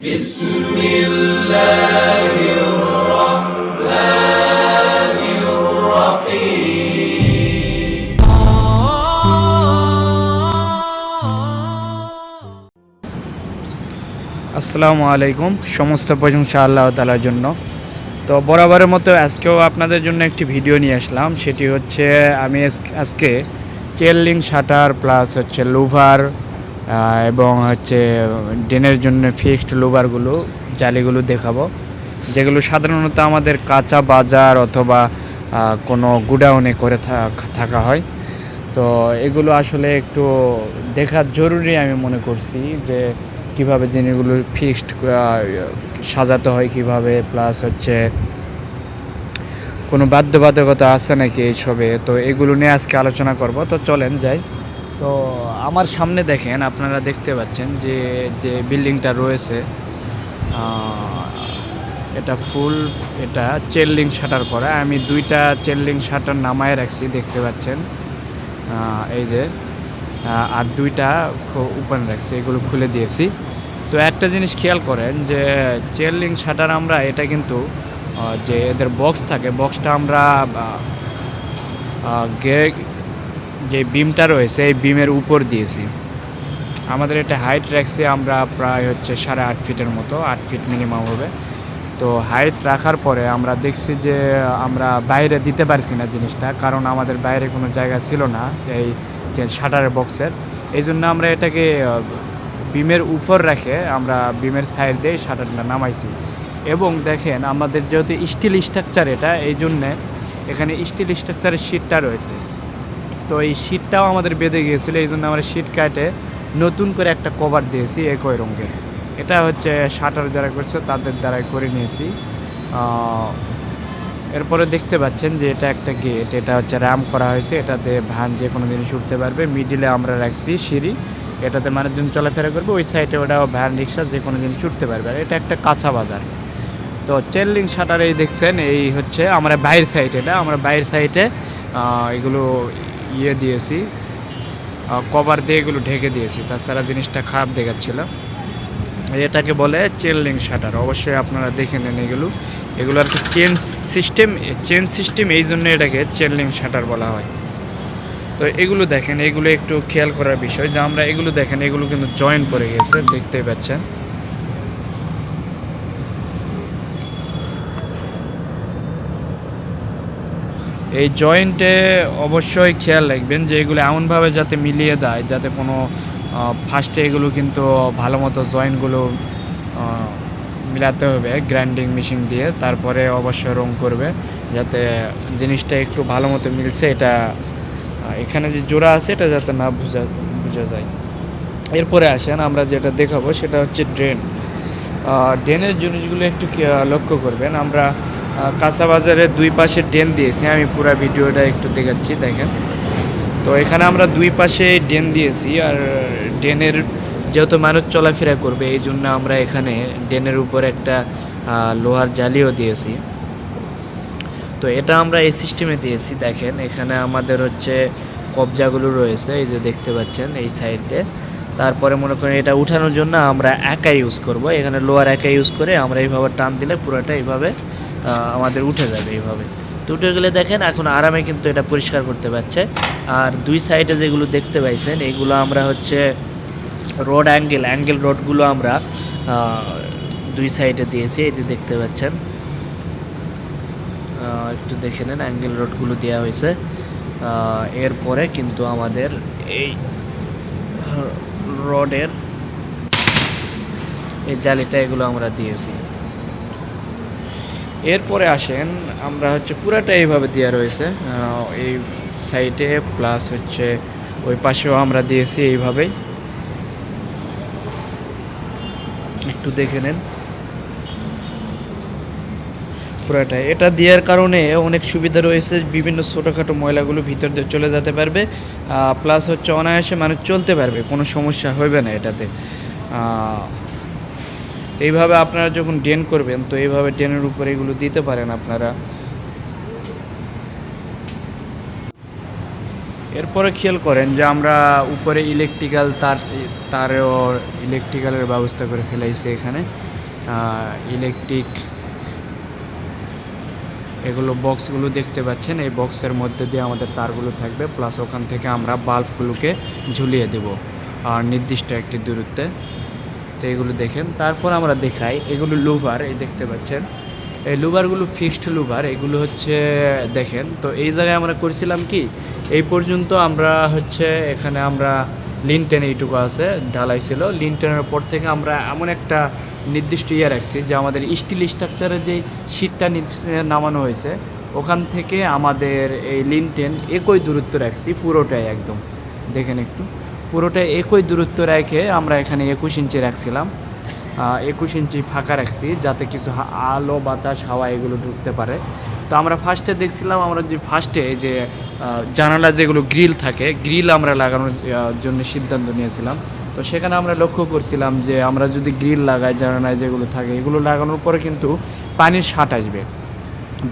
بسم الله الرحمن الرحيم আসসালামু আলাইকুম সমস্ত প্রশংসা আল্লাহ তালার জন্য তো বরাবরের মতো আজকেও আপনাদের জন্য একটি ভিডিও নিয়ে আসলাম সেটি হচ্ছে আমি আজ- আজকে চেললিং শাটার প্লাস হচ্ছে লুভার এবং হচ্ছে ডেনের জন্য ফিক্সড লুভারগুলো জালিগুলো দেখাবো। যেগুলো সাধারণত আমাদের কাঁচা বাজার অথবা কোনো গুডাউনে করে থাকা হয়। তো এগুলো আসলে একটু দেখা জরুরি আমি মনে করছি যে, কীভাবে জিনিসগুলো ফিক্সড সাজাতে হয় কীভাবে প্লাস হচ্ছে কোনো বাধ্যবাধকতা আছে নাকি এইসবে তো এগুলো নিয়ে আজকে আলোচনা করব। তো চলেন যাই। তো আমার সামনে দেখেন, আপনারা দেখতে পাচ্ছেন যে যে বিল্ডিংটা রয়েছে এটা ফুল, এটা চেল্লিং শাটার করা। আমি দুইটা চেল্লিং শাটার নামায় রাখছি, দেখতে পাচ্ছেন এই যে আর দুইটা ওপেন রাখছি, এগুলো খুলে দিয়েছি। তো একটা জিনিস খেয়াল করেন যে চেয়ারলিং শাটার আমরা, এটা কিন্তু যে এদের বক্স থাকে, বক্সটা আমরা যে বিমটা রয়েছে, এই বিমের উপর দিয়েছি। আমাদের এটা হাইট রাখছি আমরা প্রায় হচ্ছে সাড়ে আট ফিটের মতো, আট ফিট মিনিমাম হবে। তো হাইট রাখার পরে আমরা দেখছি যে আমরা বাইরে দিতে পারছি না জিনিসটা, কারণ আমাদের বাইরে কোনো জায়গা ছিল না এই যে শাটারের বক্সের। এই জন্য আমরা এটাকে বিমের উপর রেখে আমরা বিমের সাইড দিয়ে শাটারটা নামাইছি। এবং দেখেন আমাদের যেহেতু স্টিল স্ট্রাকচার এটা এই জন্যে এখানে স্টিল স্ট্রাকচারের শিটটা রয়েছে। তো এই শীটটাও আমাদের বেঁধে গিয়েছিল, এই জন্য আমরা শীট কাটে নতুন করে একটা কভার দিয়েছি একই রঙের। এটা হচ্ছে শাটার যারা করছে, তাদের দ্বারাই করে নিয়েছি। এরপরে দেখতে পাচ্ছেন যে এটা একটা গেট এটা হচ্ছে র্যাম করা হয়েছে, এটাতে ভ্যান যে কোনো জিনিস উঠতে পারবে মিডিলে আমরা রাখছি সিঁড়ি, এটাতে মানুষজন চলাফেরা করবে, ওই সাইডে ওটা ভ্যান রিক্সা যে কোনো জিনিস উঠতে পারবে। আর এটা একটা কাঁচা বাজার। তো চেল্লিং শাটার এই দেখছেন, এই হচ্ছে আমরা বাইরের সাইড এটা আমরা বাইরের সাইডে এগুলো ইয়ে দিয়েছি কভার দিয়ে এগুলো ঢেকে দিয়েছি। তাছাড়া জিনিসটা খারাপ দেখাচ্ছিল। এটাকে বলে চেল্লিং শাটার অবশ্যই আপনারা দেখে নেন এগুলো। এগুলো আর কি চেন সিস্টেম চেন সিস্টেম এই জন্য এটাকে চেল্লিং শাটার বলা হয়। তো এগুলো দেখেন, এগুলো একটু খেয়াল করার বিষয় যে আমরা এগুলো দেখেন, এগুলো কিন্তু জয়েন করে গেছে, দেখতেই পাচ্ছেন। এই জয়েন্টে অবশ্যই খেয়াল রাখবেন যে এগুলো এমনভাবে যাতে মিলিয়ে দেয়, যাতে কোনো ফার্স্টে এগুলো কিন্তু ভালো মতো জয়েন্টগুলো মিলাতে হবে গ্রাইন্ডিং মেশিন দিয়ে। তারপরে অবশ্যই রং করবে, যাতে জিনিসটা একটু ভালো মতো মিলছে। এটা এখানে যে জোড়া আছে, এটা যাতে না বোঝা বোঝা যায়। এরপরে আসেন, আমরা যেটা দেখাবো, সেটা হচ্ছে ড্রেন ড্রেনের জিনিসগুলো একটু লক্ষ্য করবেন, আমরা কাঁচা বাজারের দুই পাশে ড্রেন দিয়েছি। আমি পুরো ভিডিওটা একটু দেখাচ্ছি, দেখেন। তো এখানে আমরা দুই পাশে ড্রেন দিয়েছি আর ড্রেনের যেহেতু মানুষ চলাফেরা করবে, এই জন্য আমরা এখানে ড্রেনের উপর একটা লোহার জালিও দিয়েছি। তো এটা আমরা এই সিস্টেমে দিয়েছি, দেখেন। এখানে আমাদের হচ্ছে কবজাগুলো রয়েছে, এই যে দেখতে পাচ্ছেন, এই সাইড। তারপরে মনে করেন এটা উঠানোর জন্য আমরা একা ইউজ করব। এখানে লোয়ার একা ইউজ করে আমরা এইভাবে টান দিলে পুরোটা এইভাবে আমাদের উঠে যাবে এইভাবে। তো উঠে গেলে দেখেন এখন আরামে কিন্তু এটা পরিষ্কার করতে পারছে। আর দুই সাইডে যেগুলো দেখতে পাইছেন, এগুলো আমরা হচ্ছে রোড অ্যাঙ্গেল অ্যাঙ্গেল রোডগুলো আমরা দুই সাইডে দিয়েছি, এই যে দেখতে পাচ্ছেন। একটু দেখে নেন অ্যাঙ্গেল রোডগুলো দেওয়া হয়েছে। এরপরে কিন্তু আমাদের এই রডের এই জালিটা এগুলো আমরা দিয়েছি। এরপরে আসেন, আমরা হচ্ছে পুরাটা এইভাবে দেওয়া রয়েছে। এই সাইডে প্লাস হচ্ছে ওই পাশেও আমরা দিয়েছি এইভাবেই। একটু দেখে নেন। পুরাটা। এটা দেওয়ার কারণে অনেক সুবিধা রয়েছে, বিভিন্ন ছোটোখাটো ময়লাগুলো ভিতর দিয়ে চলে যেতে পারবে প্লাস হচ্ছে অনায়াসে মানুষ চলতে পারবে, কোনো সমস্যা হবে না এটাতে। এইভাবে আপনারা যখন ড্রেন করবেন, তো এইভাবে ড্রেনের উপরে এগুলো দিতে পারেন আপনারা। এরপরে খেয়াল করেন যে আমরা উপরে ইলেকট্রিক্যাল তার তারও ইলেকট্রিক্যালের ব্যবস্থা করে ফেলাইছে এখানে। ইলেকট্রিক এগুলো বক্সগুলো দেখতে পাচ্ছেন। এই বক্সের মধ্যে দিয়ে আমাদের তারগুলো থাকবে। প্লাস ওখান থেকে আমরা বাল্বগুলোকে ঝুলিয়ে দেব। আর নির্দিষ্ট একটি দূরত্বে। তো এগুলো দেখেন। তারপর আমরা দেখাই, এগুলো লুভার এই দেখতে পাচ্ছেন। এই লুভারগুলো ফিক্সড লুভার এগুলো হচ্ছে, দেখেন। তো এই জায়গায় আমরা করছিলাম কি? এই পর্যন্ত আমরা হচ্ছে, এখানে আমরা লিনটেন এইটুকু আছে, ঢালাই ছিল। লিনটেনের পর থেকে আমরা এমন একটা নির্দিষ্ট ইয়ে রাখছি, যে আমাদের স্টিল স্ট্রাকচারের যে শীটটা নামানো হয়েছে, ওখান থেকে আমাদের এই লিনটেন একই দূরত্ব রাখছি, পুরোটাই একদম। দেখেন একটু পুরোটা একই দূরত্ব রেখে আমরা এখানে একুশ ইঞ্চি রাখছিলাম। একুশ ইঞ্চি ফাঁকা রাখছি, যাতে কিছু আলো, বাতাস, হাওয়া এগুলো ঢুকতে পারে। তো আমরা ফার্স্টে দেখছিলাম, আমরা যে ফার্স্টে যে জানালা যেগুলো গ্রিল থাকে গ্রিল আমরা লাগানোর জন্য সিদ্ধান্ত নিয়েছিলাম। তো সেখানে আমরা লক্ষ্য করছিলাম যে আমরা যদি গ্রিল লাগাই জানালায় যেগুলো থাকে, এগুলো লাগানোর পরে কিন্তু পানির শাট আসবে।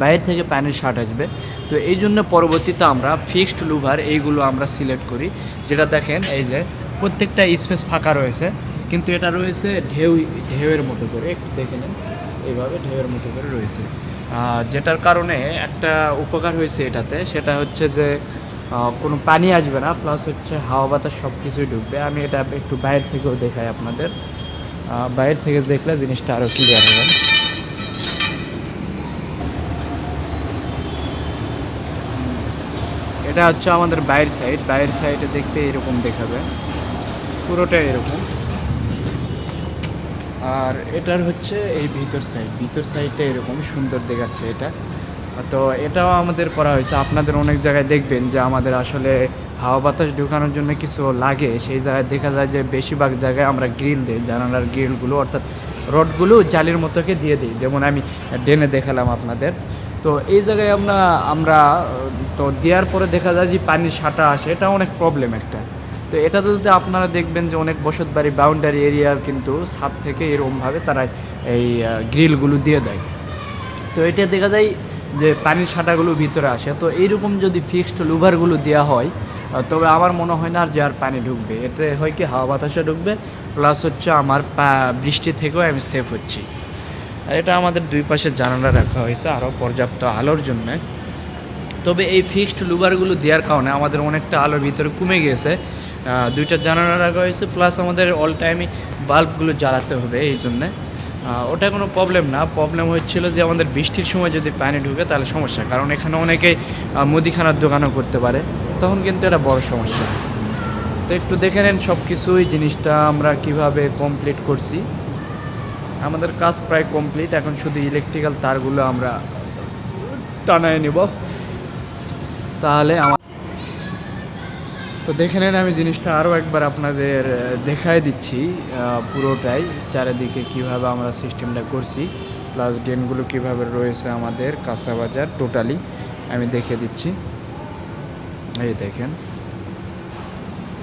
বাইরে থেকে পানির শার্ট আসবে। তো এই জন্য পরবর্তীতে আমরা ফিক্সড লুভার এইগুলো আমরা সিলেক্ট করি। যেটা দেখেন, এই যে প্রত্যেকটা স্পেস ফাঁকা রয়েছে। কিন্তু এটা রয়েছে ঢেউ, ঢেউয়ের মতো করে। একটু দেখে নেন, এইভাবে ঢেউয়ের মতো করে রয়েছে। যেটার কারণে একটা উপকার হয়েছে এটাতে। সেটা হচ্ছে যে কোনো পানি আসবে না প্লাস হচ্ছে হাওয়া বাতাস সব কিছুই ঢুকবে। আমি এটা একটু বাইরে থেকেও দেখাই আপনাদের। বাইরে থেকে দেখলে জিনিসটা আরও ক্লিয়ার হবে। এটা হচ্ছে আমাদের বাইরের সাইড বাইরের সাইডে দেখতে এরকম দেখাবে। পুরোটা এরকম। আর এটার হচ্ছে এই ভিতর সাইড ভিতর সাইডটা এরকম সুন্দর দেখাচ্ছে এটা। তো এটাও আমাদের করা হয়েছে। আপনাদের অনেক জায়গায় দেখবেন যে আমাদের আসলে হাওয়া বাতাস ঢুকানোর জন্য কিছু লাগে। সেই জায়গায় দেখা যায় যে বেশিরভাগ জায়গায় আমরা গ্রিল দিই, জানালার গ্রিলগুলো অর্থাৎ রডগুলো জালির মতোকে দিয়ে দিই। যেমন আমি ডেনে দেখালাম আপনাদের। তো এই জায়গায় আমরা আমরা, তো দেওয়ার পরে দেখা যায় যে পানির সাঁটা আসে। এটা অনেক প্রবলেম একটা। তো এটা যদি আপনারা দেখবেন যে অনেক বসত বাড়ি বাউন্ডারি এরিয়ার কিন্তু ছাদ থেকে এরকমভাবে তারা এই গ্রিলগুলো দিয়ে দেয়। তো এটা দেখা যায় যে পানির সাঁটাগুলো ভিতরে আসে, তো এইরকম যদি ফিক্সড লুভারগুলো দেওয়া হয় তবে আমার মনে হয় না আর যে আর পানি ঢুকবে। এতে হয় কি, হাওয়া বাতাসে ঢুকবে প্লাস হচ্ছে আমার বৃষ্টি থেকেও আমি সেফ হচ্ছি। আর এটা আমাদের দুই পাশে জানালা রাখা হয়েছে আরও পর্যাপ্ত আলোর জন্যে। তবে এই ফিক্সড লুবারগুলো দেওয়ার কারণে আমাদের অনেকটা আলোর ভিতরে কমে গিয়েছে দুইটা জানালা রাখা হয়েছে প্লাস আমাদের অল টাইমই বাল্বগুলো জ্বালাতে হবে, এই জন্যে। ওটা কোনো প্রবলেম না। প্রবলেম হচ্ছিল যে আমাদের বৃষ্টির সময় যদি পানি ঢুকে তাহলে সমস্যা কারণ এখানে অনেকেই আহ, মুদিখানার দোকানও করতে পারে। তখন কিন্তু এটা বড় সমস্যা। তো একটু দেখে নেন সব কিছুই জিনিসটা আমরা কীভাবে কমপ্লিট করছি। আমাদের কাজ প্রায় কমপ্লিট এখন শুধু ইলেকট্রিক্যাল তারগুলো আমরা টানায় নেব। তাহলে আমার তো দেখে নেন, আমি জিনিসটা আরও একবার আপনাদের দেখায় দিচ্ছি পুরোটাই, চারিদিকে কীভাবে আমরা সিস্টেমটা করছি, প্লাস ড্রেনগুলো কীভাবে রয়েছে আমাদের কাঁচা বাজার টোটালি, আমি দেখে দিচ্ছি। এই দেখেন,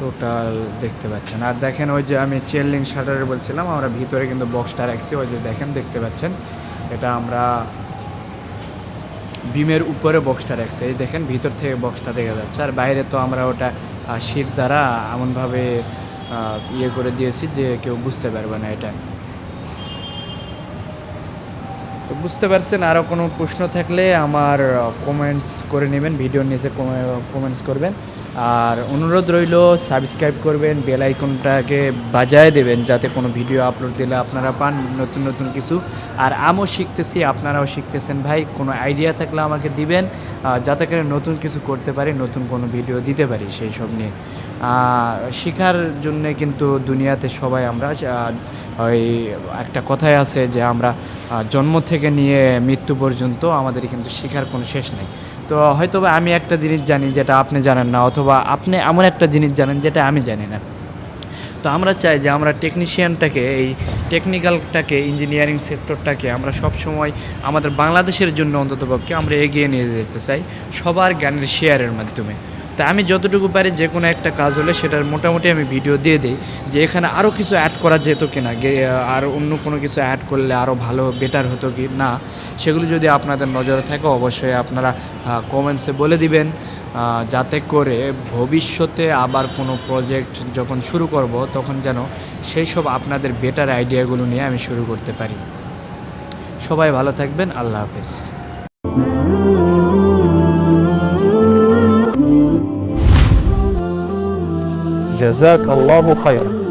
টোটাল দেখতে পাচ্ছেন। আর দেখেন, ওই যে আমি চেয়ারলিং শাটারে বলছিলাম, আমরা ভিতরে কিন্তু বক্সটা রাখছি, ওই যে দেখেন, দেখতে পাচ্ছেন। এটা আমরা বিমের উপরে বক্সটা রাখছে। এই দেখেন, ভিতর থেকে বক্সটা দেখা যাচ্ছে। আর বাইরে তো আমরা ওটা শীত দ্বারা এমনভাবে ইয়ে করে দিয়েছি যে কেউ বুঝতে পারবে না এটা। তো বুঝতে পারছেন, আরও কোনো প্রশ্ন থাকলে আমার কমেন্টস করে নেবেন ভিডিওর নিচে কমেন্টস করবেন। আর অনুরোধ রইল সাবস্ক্রাইব করবেন বেল আইকনটাকে বাজায় দেবেন, যাতে কোনো ভিডিও আপলোড দিলে আপনারা পান নতুন নতুন কিছু। আর আমিও শিখতেছি, আপনারাও শিখতেছেন ভাই, কোনো আইডিয়া থাকলে আমাকে দিবেন যাতে করে নতুন কিছু করতে পারি, নতুন কোনো ভিডিও দিতে পারি, সেই সব নিয়ে। শেখার জন্যে কিন্তু দুনিয়াতে সবাই আমরা ওই একটা কথাই আছে যে আমরা জন্ম থেকে নিয়ে মৃত্যু পর্যন্ত আমাদের কিন্তু শেখার কোনো শেষ নেই। তো হয়তো আমি একটা জিনিস জানি যেটা আপনি জানেন না, অথবা আপনি এমন একটা জিনিস জানেন যেটা আমি জানি না। তো আমরা চাই যে আমরা টেকনিশিয়ানটাকে এই টেকনিক্যালটাকে ইঞ্জিনিয়ারিং সেক্টরটাকে আমরা সব সময় আমাদের বাংলাদেশের জন্য অন্ততপক্ষে আমরা এগিয়ে নিয়ে যেতে চাই সবার জ্ঞানের শেয়ারের মাধ্যমে। তা আমি যতটুকু পারি যে কোনো একটা কাজ হলে সেটার মোটামুটি আমি ভিডিও দিয়ে দিই যে এখানে আরও কিছু অ্যাড করা যেত কি না আর অন্য কোনো কিছু অ্যাড করলে আরও ভালো বেটার হতো কি? না, সেগুলো যদি আপনাদের নজরে থাকে অবশ্যই আপনারা কমেন্টসে বলে দিবেন যাতে করে ভবিষ্যতে আবার কোনো প্রজেক্ট যখন শুরু করব তখন যেন সেই সব আপনাদের বেটার আইডিয়াগুলো নিয়ে আমি শুরু করতে পারি। সবাই ভালো থাকবেন, আল্লাহ হাফেজ। جزاك الله خيرا.